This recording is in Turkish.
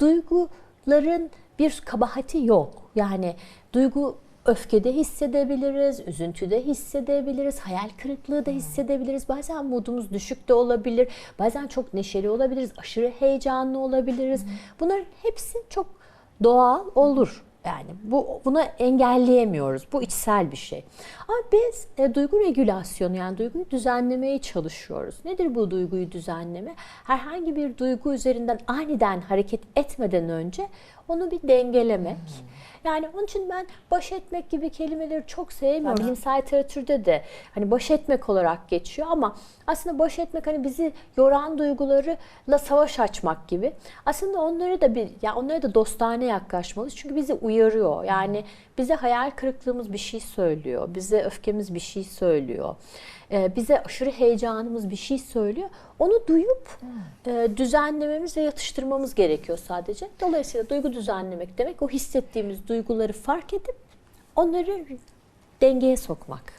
duyguların bir kabahati yok. Yani duygu öfkede hissedebiliriz, üzüntüde hissedebiliriz, hayal kırıklığı da hissedebiliriz. Bazen modumuz düşük de olabilir, bazen çok neşeli olabiliriz, aşırı heyecanlı olabiliriz. Bunların hepsi çok doğal olur. Yani bu buna engelleyemiyoruz. Bu içsel bir şey. Ama biz e, duygu regülasyonu yani duyguyu düzenlemeye çalışıyoruz. Nedir bu duyguyu düzenleme? Herhangi bir duygu üzerinden aniden hareket etmeden önce onu bir dengelemek. Yani onun için ben baş etmek gibi kelimeleri çok sevmiyorum. Bilimsel literatürde de hani baş etmek olarak geçiyor ama aslında baş etmek hani bizi yoran duygularla savaş açmak gibi. Aslında onları da bir ya onlara da dostane yaklaşmalıyız. Çünkü bizi uyarıyor. Yani bize hayal kırıklığımız bir şey söylüyor. Bize öfkemiz bir şey söylüyor. Ee, bize aşırı heyecanımız bir şey söylüyor. Onu duyup e, düzenlememiz ve yatıştırmamız gerekiyor sadece. Dolayısıyla duygu düzenlemek demek o hissettiğimiz duyguları fark edip onları dengeye sokmak.